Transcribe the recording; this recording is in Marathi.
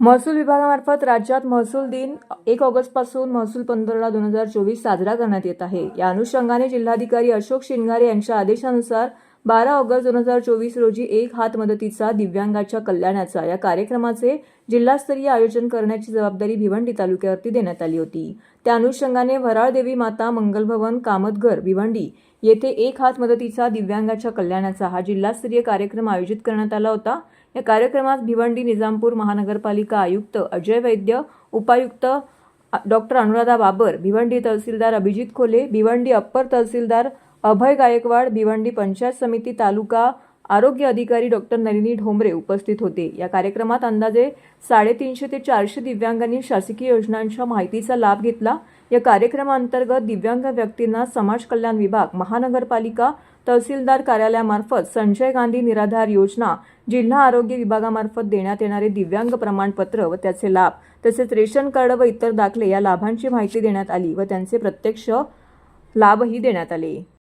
महसूल विभागामार्फत राज्यात महसूल दिन एक ऑगस्टपासून महसूल पंधरा दोन हजार चोवीस साजरा करण्यात येत आहे. या अनुषंगाने जिल्हाधिकारी अशोक शिंगारे यांच्या आदेशानुसार बारा ऑगस्ट दोन हजार चोवीस रोजी एक हात मदतीचा दिव्यांगाच्या कल्याणाचा या कार्यक्रमाचे जिल्हास्तरीय आयोजन करण्याची जबाबदारी भिवंडी तालुक्यावरती देण्यात आली होती. त्या अनुषंगाने वराळ देवी माता मंगलभवन कामतघर भिवंडी येथे एक हात मदतीचा दिव्यांगाच्या कल्याणाचा हा जिल्हास्तरीय कार्यक्रम आयोजित करण्यात आला होता. या कार्यक्रमात भिवंडी निजामपूर महानगरपालिका आयुक्त अजय वैद्य उपायुक्त डॉक्टर अनुराधा बाबर भिवंडी तहसीलदार अभिजित खोले भिवंडी अप्पर तहसीलदार अभय गायकवाड भिवंडी पंचायत समिती तालुका आरोग्य अधिकारी डॉक्टर नलिनी ढोंबरे उपस्थित होते. या कार्यक्रमात अंदाजे साडेतीनशे ते चारशे दिव्यांगांनी शासकीय योजनांच्या माहितीचा लाभ घेतला. या कार्यक्रमांतर्गत दिव्यांग व्यक्तींना समाज कल्याण विभाग महानगरपालिका तहसीलदार कार्यालयामार्फत संजय गांधी निराधार योजना जिल्हा आरोग्य विभागामार्फत देण्यात येणारे दिव्यांग प्रमाणपत्र व त्याचे लाभ तसेच रेशन कार्ड व इतर दाखले या लाभांची माहिती देण्यात आली व त्यांचे प्रत्यक्ष लाभही देण्यात आले.